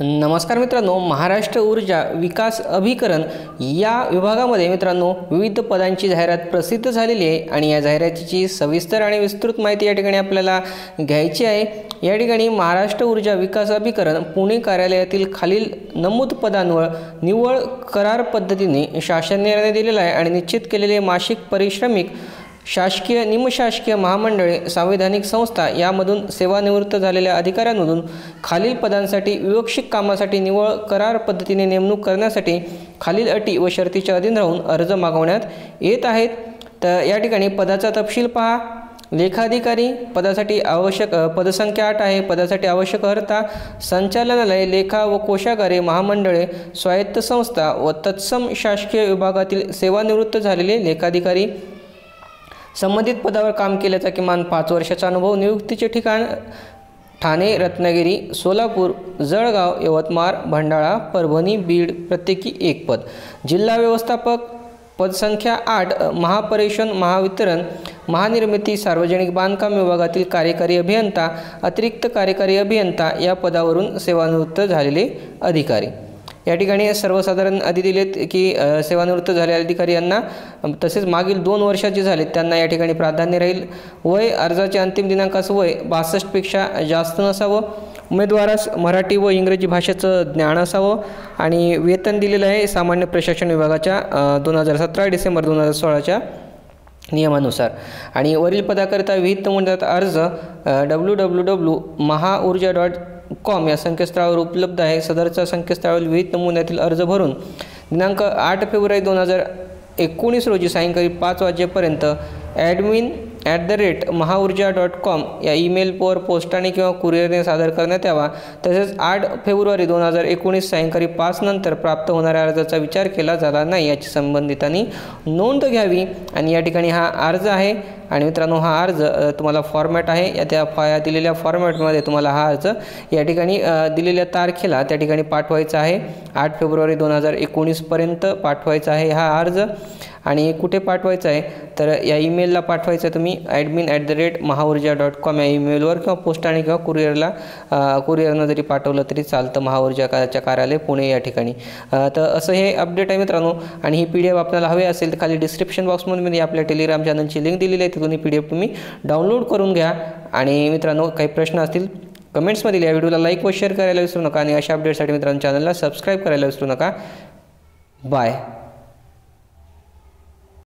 नमस्कार मित्रांनो महाराष्ट्र ऊर्जा विकास अभिकरण या विभागामध्ये मित्रांनो विविध पदांची जाहिरात प्रसिद्ध झालेली आहे आणि या जाहिरातीची सविस्तर आणि विस्तृत माहिती या ठिकाणी आपल्याला घ्यायची आहे. या ठिकाणी महाराष्ट्र ऊर्जा विकास अभिकरण पुणे कार्यालयातील खालील नमूद पदांवर निव्वळ करार पद्धतीने शासन निर्णय दिलेला आहे आणि निश्चित केलेले मासिक परिश्रमिक शासकीय निमशासकीय महामंडळे सांविधानिक संस्था यामधून सेवानिवृत्त झालेल्या अधिकाऱ्यांमधून खालील पदांसाठी विवक्षिक कामासाठी निवळ करार पद्धतीने नेमणूक करण्यासाठी खालील अटी व शर्तीच्या अधीन राहून अर्ज मागवण्यात येत आहेत. तर या ठिकाणी पदाचा तपशील पहा. लेखाधिकारी पदासाठी आवश्यक पदसंख्या आठ आहे. पदासाठी आवश्यक अर्हता संचालनालय लेखा व कोशागारे महामंडळे स्वायत्त संस्था व तत्सम शासकीय विभागातील सेवानिवृत्त झालेले लेखाधिकारी संबंधित पदावर काम केल्याचा किमान पाच वर्षाचा अनुभव नियुक्तीचे ठिकाण ठाणे रत्नागिरी सोलापूर जळगाव यवतमाळ भंडाळा परभणी बीड प्रत्येकी एक पद. जिल्हा व्यवस्थापक पदसंख्या आठ महापरेषण महावितरण महानिर्मिती सार्वजनिक बांधकाम विभागातील कार्यकारी अभियंता अतिरिक्त कार्यकारी अभियंता या पदावरून सेवानिवृत्त झालेले अधिकारी. या ठिकाणी सर्वसाधारण आधी दिलेत की सेवानिवृत्त झालेल्या अधिकारी यांना तसेच मागील दोन वर्षाचे झालेत त्यांना या ठिकाणी प्राधान्य राहील. वय अर्जाच्या अंतिम दिनांकाचं वय बासष्टपेक्षा जास्त नसावं. उमेदवारास मराठी व इंग्रजी भाषेचं ज्ञान असावं. आणि वेतन दिलेलं आहे सामान्य प्रशासन विभागाच्या दोन हजार सतरा डिसेंबर दोन हजार सोळाच्या नियमानुसार. आणि वरील पदाकरिता विहित मंडळात अर्ज W W W Mahaurja dot com या संकेतस्थळावर उपलब्ध आहे. सदरच्या संकेतस्थळावर विहित नमुन्यातील अर्ज भरून दिनांक आठ फेब्रुवारी दोन हजार एकोणीस रोजी सायंकाळी पाच वाजेपर्यंत admin at the rate Mahaurja dot com या ईमेलवर पोस्टाने किंवा कुरिअरने सादर करण्यात यावा. तसेच आठ फेब्रुवारी दोन हजार एकोणीस सायंकाळी पाच नंतर प्राप्त होणाऱ्या अर्जाचा विचार केला झाला नाही याची संबंधितांनी नोंद घ्यावी. आणि या ठिकाणी हा अर्ज आहे. आणि मित्रांनो हा अर्ज तुम्हाला फॉर्मॅट आहे. या त्या फा दिलेल्या फॉर्मॅटमध्ये तुम्हाला हा अर्ज या ठिकाणी दिलेल्या तारखेला त्या ठिकाणी पाठवायचा आहे. आठ फेब्रुवारी दोन हजार एकोणीसपर्यंत पाठवायचा आहे हा अर्ज. आणि कुठे पाठवायचं आहे? तर या ईमेलला पाठवायचं आहे तुम्ही admin at the rate Mahaurja dot com या ईमेलवर किंवा पोस्टाने किंवा कुरिअरला कुरिअरनं जरी पाठवलं तरी चालतं महाऊर्जाच्या कार्यालय पुणे या ठिकाणी. तर असं हे अपडेट आहे मित्रांनो. आणि ही पी डी एफ आपल्याला हवी असेल तर खाली डिस्क्रिप्शन बॉक्समध्ये मी आपल्या टेलिग्राम चॅनलची लिंक दिलेली आहे. तिथून ही पी डी एफ तुम्ही डाउनलोड करून घ्या. आणि मित्रांनो काही प्रश्न असतील कमेंट्समधील या व्हिडिओला लाईक व शेअर करायला विसरू नका. आणि अशा अपडेटसाठी मित्रांनो चॅनलला सबस्क्राईब करायला विसरू नका. बाय